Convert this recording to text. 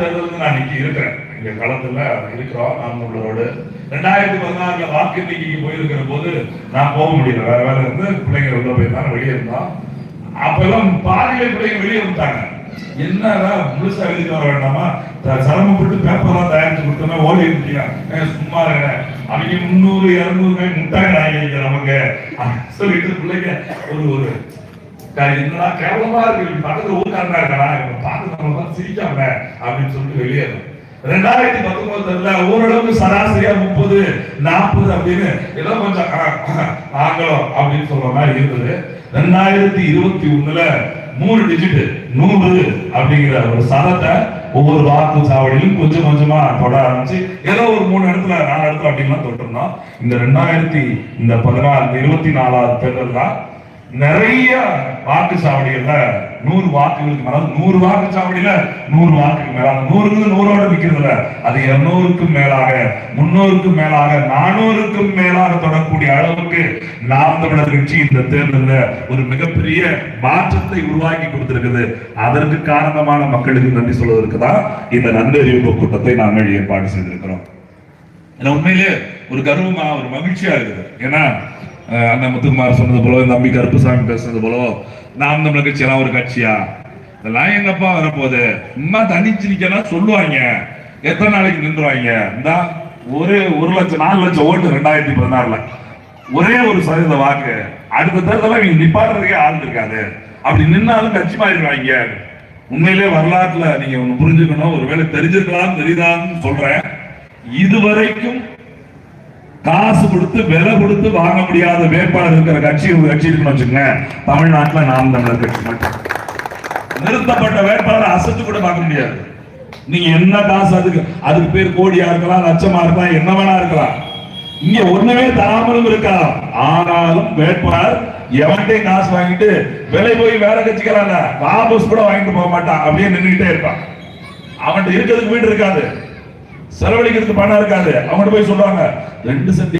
தேர்தலுக்கு நான் இன்னைக்கு இருக்கிறேன். இங்க களத்துல இருக்கிறோம். நாம் உள்ளவரோடு ரெண்டாயிரத்தி பதினாறுல வாக்கு எண்ணிக்கைக்கு போயிருக்கிற போது நான் போக முடியல. வேற வேலை இருந்து பிள்ளைங்க உள்ள போயிருந்தாங்க வெளியே இருந்தோம். அப்பெல்லாம் பாதியில பிள்ளைங்க வெளியே வந்துட்டாங்க. என்னடா முழுசா எழுதி வர வேண்டாமா? சிரமப்பட்டு பேப்பர்லாம் தயாரிச்சு கொடுத்தோம்னா ஓடி இருக்கீங்க சும்மா இருங்க. அவங்க முந்நூறு இரநூறு முட்டாங்க வாங்கிங்க நமக்கு. சொல்லிட்டு பிள்ளைங்க ஒரு ஒரு க- என்னடா கேவலமா இருக்கு? பக்கத்துல ஊர்க்காரனா இருக்கா இவங்க பார்த்து நம்ம சிரிக்காம அப்படின்னு சொல்லிட்டு வெளியேறும் ரெண்டாயிரத்தி பத்தொன்பதுல ஓரளவுக்கு சராசரியா முப்பது நாற்பது அப்படின்னு ஏதோ கொஞ்சம் ஆ, நாங்களும் அப்படின்னு சொல்ற மாதிரி இருந்தது. ரெண்டாயிரத்தி இருபத்தி ஒண்ணுல மூணு டிஜிட் நூறு அப்படிங்கிற ஒரு சதத்தை ஒவ்வொரு வாக்கு சாவடியிலும் கொஞ்சம் கொஞ்சமா தொட ஆரம்பிச்சு ஏதோ ஒரு மூணு இடத்துல நாலு இடத்துல அப்படின்லாம் தொட்டிருந்தோம். இந்த ரெண்டாயிரத்தி இந்த பதினாறு இருபத்தி நாலாவது தேர்தல் தான் நிறைய வாக்குச்சாவடிகள்ல நூறு வாக்குகளுக்கு மேல நூறு வாக்குச்சாவடியில நூறு வாக்குக்கு மேல நூறுக்கு நூறோட நிக்கிறதுல. அது இருநூறுக்கும் மேலாக முன்னூறுக்கும் மேலாக நானூறுக்கும் மேலாக தொடரக்கூடிய அளவுக்கு நாம் தமிழர் கட்சி இந்த தேர்தலில் ஒரு மிகப்பெரிய மாற்றத்தை உருவாக்கி கொடுத்திருக்குது. அதற்கு காரணமான மக்களுக்கு நன்றி சொல்வதற்கு தான் இந்த நன்றி அறிவிப்பு கூட்டத்தை நாங்கள் ஏற்பாடு செய்திருக்கிறோம். ஏன்னா உண்மையிலே ஒரு கர்வமா ஒரு மகிழ்ச்சியா இருக்குது. ஏன்னா அஹ், அண்ணன் முத்துக்குமார் சொன்னது போல நம்பி கருப்புசாமி பேசுனது போலோ நாம் தமிழர் கட்சி ஒரு கட்சியா? இதெல்லாம் எங்கப்பா வரப்போகுது? சும்மா தனிச்சு நிக்கலாம் சொல்லுவாங்க. எத்தனை நாளைக்கு நின்றுவாங்க? இந்த ஒரு ஒரு லட்சம் நாலு லட்சம் ஓட்டு ரெண்டாயிரத்தி பதினாறுல. ஒரே ஒரு சதவீத வாக்கு. அடுத்த தேர்தல இவங்க நிப்பாடுறதுக்கே ஆள் இருக்காது. அப்படி நின்னாலும் கட்சி மாறிடுவாங்க. உண்மையிலே வரலாற்றுல நீங்க ஒண்ணு புரிஞ்சுக்கணும். ஒருவேளை தெரிஞ்சிருக்கலாம் தெரியுதான்னு சொல்றேன். இதுவரைக்கும் காசு கொடுத்து விலை கொடுத்து வாங்க முடியாத வேட்பாளர் இருக்கிற கட்சி ஒரு கட்சி இருக்குன்னு வச்சுக்கோங்க. தமிழ்நாட்டுல நாம் தமிழர் கட்சி மட்டும். நிறுத்தப்பட்ட வேட்பாளர் அசத்து கூட பார்க்க முடியாது. நீங்க என்ன காசு அதுக்கு அதுக்கு பேர் கோடியா இருக்கலாம் லட்சமா இருக்கலாம் என்ன வேணா இருக்கலாம். இங்க ஒண்ணுமே தராமலும் இருக்கலாம். ஆனாலும் வேட்பாளர் எவன்கிட்டயும் காசு வாங்கிட்டு விலை போய் வேற கட்சிக்கிறாங்க வாபஸ் கூட வாங்கிட்டு போக மாட்டான் அப்படியே நின்றுகிட்டே இருப்பான். அவன்கிட்ட இருக்கிறதுக்கு வீடு இருக்காது. செலவழிக்கிறதுக்கு பணம் இருக்காது. அவங்கள்ட்ட போய் சொல்லுவாங்க ரெண்டு சென்ட்